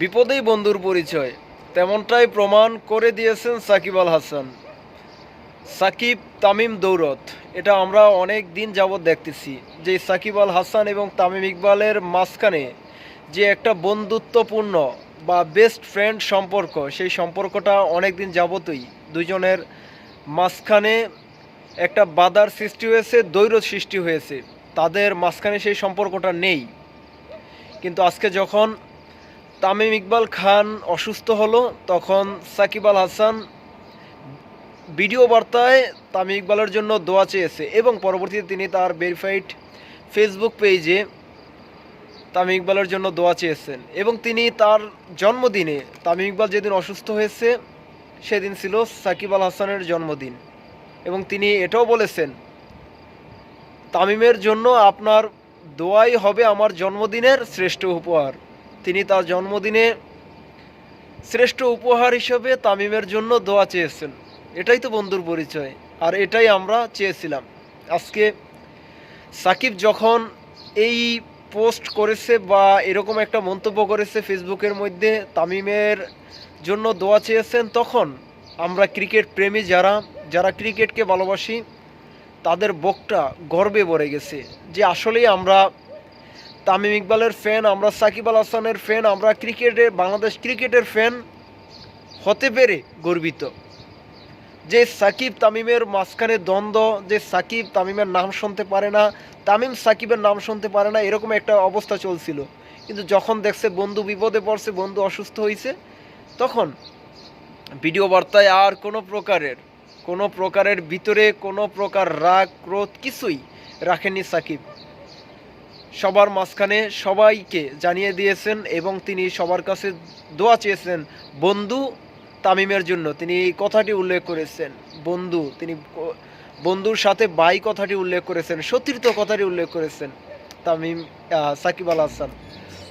বিপদেই বন্ধুর পরিচয়। তেমনটাই প্রমাণ করে দিয়েছেন সাকিব আল হাসান। সাকিব তামিম দৌলত, এটা আমরা অনেক দিন যাবৎ দেখতেছি যে সাকিব আল হাসান এবং তামিম ইকবালের মাঝখানে যে একটা বন্ধুত্বপূর্ণ বা বেস্ট ফ্রেন্ড সম্পর্ক, সেই সম্পর্কটা অনেক দিন যাবতই দুজনের মাঝখানে একটা বাধার সৃষ্টি হয়েছে দৈর সৃষ্টি হয়েছে। তাদের মাঝখানে সেই সম্পর্কটা নেই। কিন্তু আজকে যখন তামিম ইকবাল খান অসুস্থ হলো, তখন সাকিব আল হাসান ভিডিও বার্তায় তামিম ইকবালের জন্য দোয়া চেয়েছে এবং পরবর্তীতে তিনি তার ভেরিফাইড ফেসবুক পেজে তামিম ইকবালের জন্য দোয়া চেয়েছেন। এবং তিনি তার জন্মদিনে, তামিম ইকবাল যেদিন অসুস্থ হয়েছে, সেদিন ছিল সাকিব আল হাসানের জন্মদিন। এবং তিনি এটাও বলেছেন, তামিমের জন্য আপনার দোয়াই হবে আমার জন্মদিনের শ্রেষ্ঠ উপহার। তিনি তার জন্মদিনে শ্রেষ্ঠ উপহার হিসেবে তামিমের জন্য দোয়া চেয়েছেন। এটাই তো বন্ধুর পরিচয়, আর এটাই আমরা চেয়েছিলাম। আজকে সাকিব যখন এই পোস্ট করেছে বা এরকম একটা মন্তব্য করেছে ফেসবুকের মধ্যে তামিমের জন্য দোয়া চেয়েছেন, তখন আমরা ক্রিকেট প্রেমী যারা যারা ক্রিকেটকে ভালোবাসি, তাদের বকটা গর্বে ভরে গেছে যে আসলেই আমরা তামিম ইকবালের ফ্যান আমরা সাকিব আল হাসানের ফ্যান আমরা ক্রিকেটের বাংলাদেশ ক্রিকেটের ফ্যান হতে পেরে গর্বিত। যে সাকিব তামিমের মাঝখানে দ্বন্দ্ব, যে সাকিব তামিমের নাম শুনতে পারে না, তামিম সাকিবের নাম শুনতে পারে না, এরকম একটা অবস্থা চলছিল। কিন্তু যখন দেখছে বন্ধু বিপদে পড়ছে, বন্ধু অসুস্থ হয়েছে তখন ভিডিও বার্তায় আর কোনো প্রকারের কোনো প্রকারের ভিতরে, কোনো প্রকার রাগ, ক্রোধ কিছুই রাখেনি সাকিব। সবার মাঝখানে সবাইকে জানিয়ে দিয়েছেন এবং তিনি সবার কাছে দোয়া চেয়েছেন, বন্ধু তামিমের জন্য। তিনি এই কথাটি উল্লেখ করেছেন। বন্ধু, তিনি বন্ধুর সাথে বাই কথাটি উল্লেখ করেছেন, সতীর্থ কথাটি উল্লেখ করেছেন। তামিম সাকিব আল হাসান।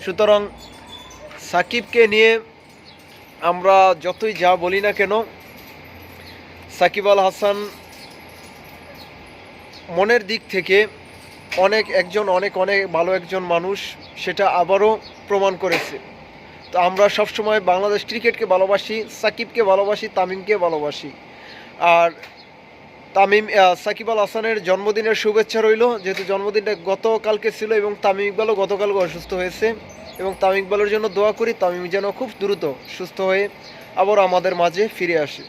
সুতরাং সাকিবকে নিয়ে আমরা যতই যা বলি না কেন, সাকিব আল হাসান মনের দিক থেকে অনেক একজন, অনেক অনেক ভালো একজন মানুষ, সেটা আবারও প্রমাণ করেছে। তো আমরা সবসময় বাংলাদেশ ক্রিকেটকে ভালোবাসি, সাকিবকে ভালোবাসি, তামিমকে ভালোবাসি। আর তামিম সাকিব আল হাসানের জন্মদিনের শুভেচ্ছা রইল, যেহেতু জন্মদিনটা গতকালকে ছিল এবং তামিম ইকবালও গতকালকে অসুস্থ হয়েছে। এবং তামিম ইকবালের জন্য দোয়া করি, তামিম যেন খুব দ্রুত সুস্থ হয়ে আবার আমাদের মাঝে ফিরে আসে।